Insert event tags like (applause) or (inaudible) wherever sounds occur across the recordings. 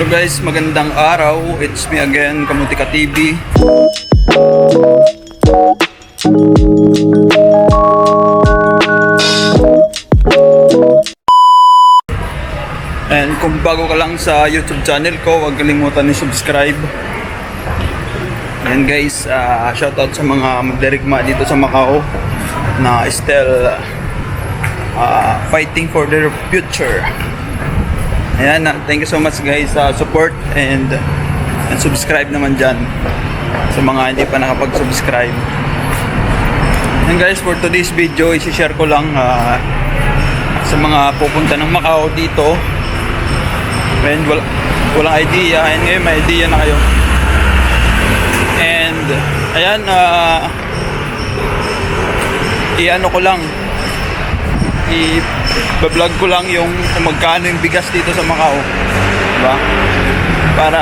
Hello guys, magandang araw. It's me again, Kamutika TV. And kung bago ka lang sa YouTube channel ko, huwag kalimutan ni subscribe. Yan guys, uh, shoutout sa mga magdirigma dito sa Macau na still uh, fighting for their future. Ayan, uh, thank you so much guys sa support and, and subscribe naman dyan sa mga hindi pa nakapag-subscribe. And guys, for today's video, isi-share ko lang uh, sa mga pupunta ng Macau dito. And wala, walang idea. And ngayon may idea na kayo. And ayan, uh, i-ano ko lang, i-vlog ko lang yung kung magkano yung bigas dito sa Macau. Diba? Para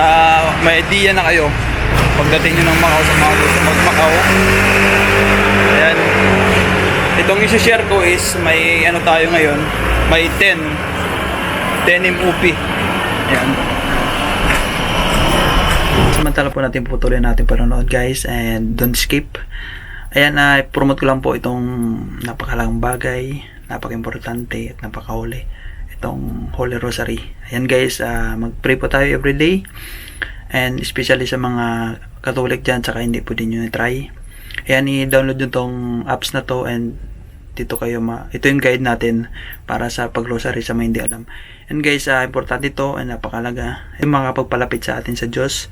may idea na kayo pagdating nyo ng Macau sa mga gusto mag-Macau. Ayan. Itong isi-share ko is may ano tayo ngayon, may 10 10 MUP. Ayan. Samantala po natin putuloy natin panonood guys and don't skip. Ayan na promote ko lang po itong napakalagang bagay, napaka-importante at napakahuli. Itong Holy Rosary. Ayan guys, ah, mag-pray po tayo every day. And especially sa mga Catholic dyan, saka hindi po din nyo try. Ayan, i-download nyo tong apps na to and dito kayo ma ito yung guide natin para sa pag-rosary sa mga hindi alam. And guys, uh, importante ito and napakalaga yung makapagpalapit sa atin sa Diyos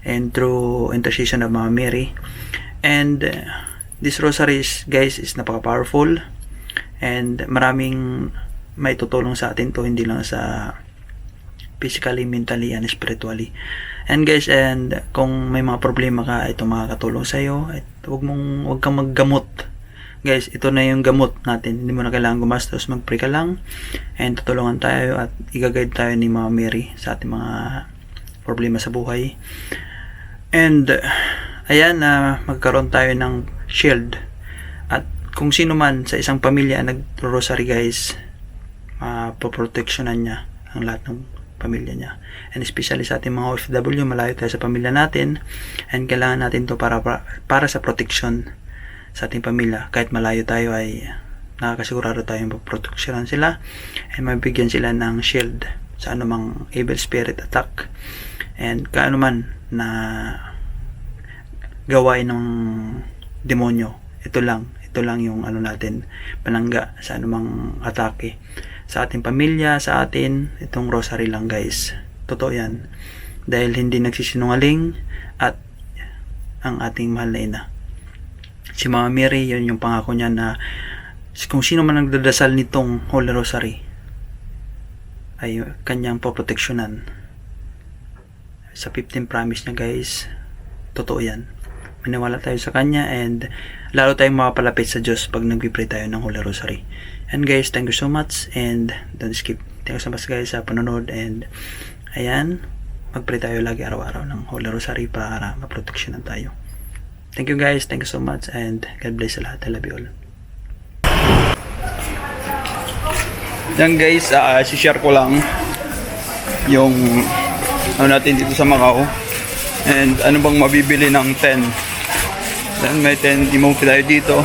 and through intercession of Mama Mary. And uh, this rosary is, guys is napaka-powerful and maraming may tutulong sa atin to hindi lang sa physically, mentally, and spiritually. And guys, and kung may mga problema ka, ito makakatulong sa iyo. At huwag mong huwag kang maggamot. Guys, ito na yung gamot natin. Hindi mo na kailangan gumastos. Mag-pray ka lang. And tutulungan tayo at i-guide tayo ni Mama Mary sa ating mga problema sa buhay. And ayan na magkaroon tayo ng shield. Kung sino man sa isang pamilya nag-rosary guys, mapoproteksyonan niya ang lahat ng pamilya niya. And especially sa ating mga OFW, malayo tayo sa pamilya natin and kailangan natin to para para sa protection sa ating pamilya. Kahit malayo tayo ay nakakasigurado tayong proteksyonan sila and mabigyan sila ng shield sa anumang evil spirit attack and kaano man na gawain ng demonyo. Ito lang, ito lang yung ano natin panangga sa anumang atake sa ating pamilya, sa atin, itong rosary lang guys. Totoo yan. Dahil hindi nagsisinungaling at ang ating mahal na ina. Si Mama Mary, yun yung pangako niya na kung sino man nagdadasal nitong Holy Rosary ay kanyang poproteksyonan. Sa 15 promise niya guys, totoo yan. Maniwala tayo sa kanya and lalo tayong makapalapit sa Diyos pag nagpipray tayo ng Holy Rosary. And guys, thank you so much and don't skip. Thank you so much guys sa panonood and ayan, magpray tayo lagi araw-araw ng Holy Rosary para maproteksyonan tayo. Thank you guys, thank you so much and God bless sa lahat. I love you all. Yan guys, uh, share ko lang yung ano natin dito sa Macau and ano bang mabibili ng 10 Then may 10 emote tayo dito.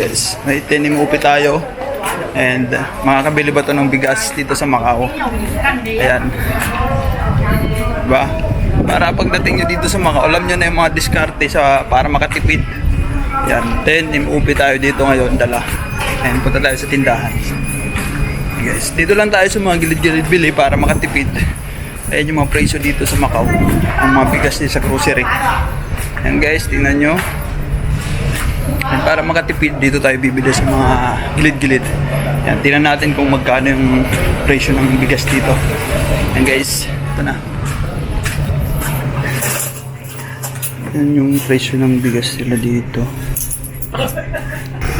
Yes, may 10 emote tayo. And makakabili ba to ng bigas dito sa Macau? Ayan. Diba? Para pagdating nyo dito sa Macau, alam nyo na yung mga diskarte sa, para makatipid. Yan, 10 MUP tayo dito ngayon, dala. And punta tayo sa tindahan. Guys, dito lang tayo sa mga gilid-gilid bili para makatipid. Ayan yung mga presyo dito sa Macau. Ang mga bigas niya sa grocery. Ayan guys, tingnan nyo. And para makatipid, dito tayo bibili sa mga gilid-gilid. Ayan, tingnan natin kung magkano yung presyo ng bigas dito. Ayan guys, ito na. Ayan yung presyo ng bigas nila dito.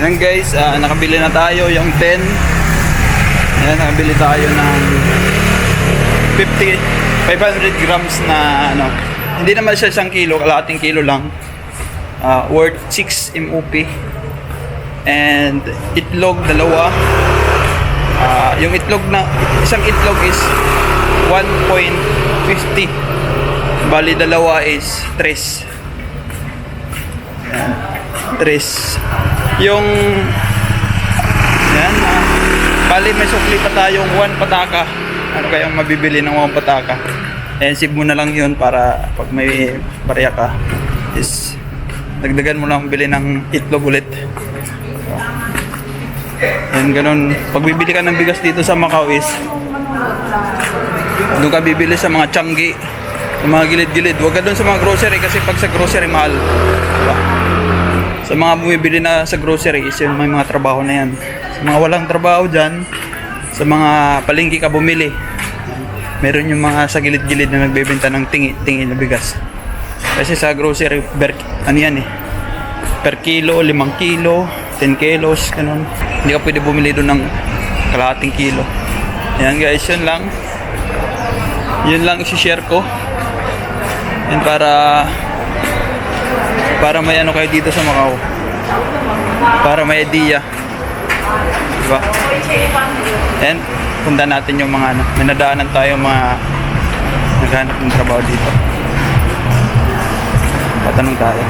Ayan guys, ah, nakabili na tayo yung 10. Ayan, nakabili tayo ng 50, 500 grams na ano. Hindi naman siya isang kilo, kalahating kilo lang. Ah, worth 6 MOP. And itlog, dalawa. Ah, yung itlog na, isang itlog is 1.50. Bali dalawa is 3. Yan. 3. Yung yan ah. Bali may sukli pa tayong 1 pataka. Ano kayang mabibili ng 1 pataka? Save mo na lang yun para pag may barya ka is dagdagan mo lang bili ng itlog ulit. Yan, ganun. Pag bibili ka ng bigas dito sa Macau is doon ka bibili sa mga tiyanggi, sa mga gilid-gilid. Huwag ka doon sa mga grocery kasi pag sa grocery mahal. Diba? Sa mga bumibili na sa grocery is yung may mga trabaho na yan. Sa mga walang trabaho dyan, sa mga palengke ka bumili, meron yung mga sa gilid-gilid na nagbebenta ng tingi-tingi na bigas. Kasi sa grocery, per, ano yan eh, per kilo, 5 kilo, 10 kilos, ganun. Hindi ka pwede bumili doon ng kalahating kilo. Ayan guys, yun lang. Yun lang isi-share ko. Yan para para may ano kayo dito sa Macau. Para may idea. Diba? And punta natin yung mga ano, may nadaanan tayo mga naghanap ng trabaho dito. Patanong tayo.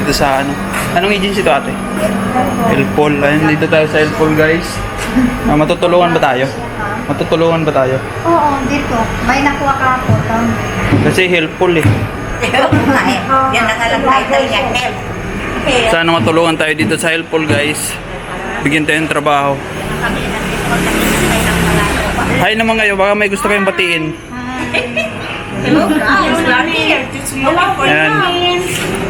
Dito sa ano. Anong agency to ate? Elpol. Ayun, dito tayo sa Elpol guys. Ah, matutulungan ba tayo? Matutulungan ba tayo? Oo, dito. May nakuha ka po. Tom. Kasi helpful eh. (laughs) Yan ang alam title niya, help. Sana matulungan tayo dito sa helpful guys. Bigyan tayo ng trabaho. Hi naman kayo, baka may gusto kayong batiin. Hello, guys. Here. Ayan.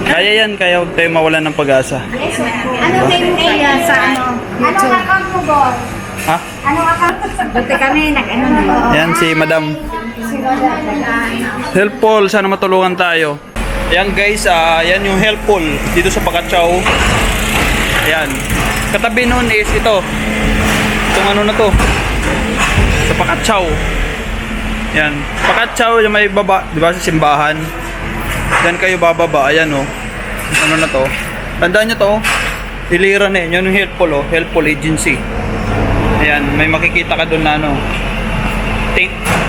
Kaya yan, kaya huwag tayo mawalan ng pag-asa. Ano name kaya sa ano? Anong account mo, boss? Ha? Anong account? Buti kami, nag-ano na. Yan si Madam. Helpful, sana matulungan tayo. Ayan guys, ah, yan yung helpful dito sa Pakachaw. Ayan. Katabi nun is ito. Itong ano na to. Sa Pakachaw. Ayan. Pakachaw yung may baba, di ba sa simbahan. Diyan kayo bababa, ayan oh. Ano na to. Tandaan nyo to. Iliran eh. Yan yung helpful oh. Helpful agency. Ayan, may makikita ka doon na ano.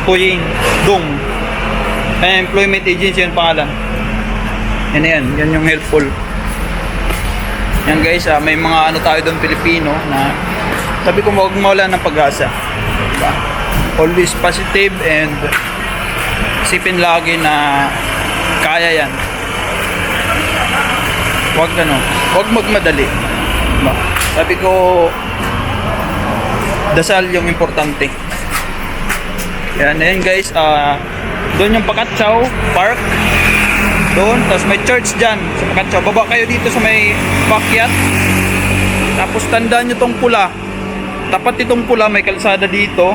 Tuying, Dung. Ayan, employment agency yung pangalan. Yan yan, yan yung helpful. Yan guys, ah, may mga ano tayo doon Pilipino na sabi ko huwag mawala ng pag-asa. Diba? Always positive and isipin lagi na kaya yan. Huwag ano, huwag magmadali. Diba? Sabi ko, dasal yung importante. Yan, ayan guys, ah doon yung Pakatsaw Park. Doon, tapos may church dyan sa Pakatsaw. Baba kayo dito sa may backyard. Tapos tandaan nyo tong pula. Tapat itong pula, may kalsada dito.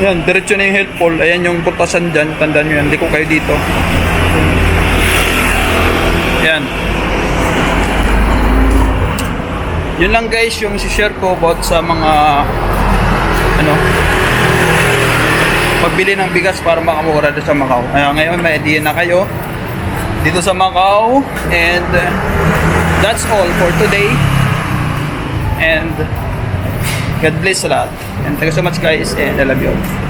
Yan, diretso na yung pole. Ayan yung putasan dyan. Tandaan nyo yan, liko kayo dito. Yan. Yun lang guys yung share ko about sa mga ano pagbili ng bigas para makamura sa Macau. Kaya ngayon may idea na kayo dito sa Macau and uh, that's all for today. And God bless a lot. And thank you so much guys and I love you.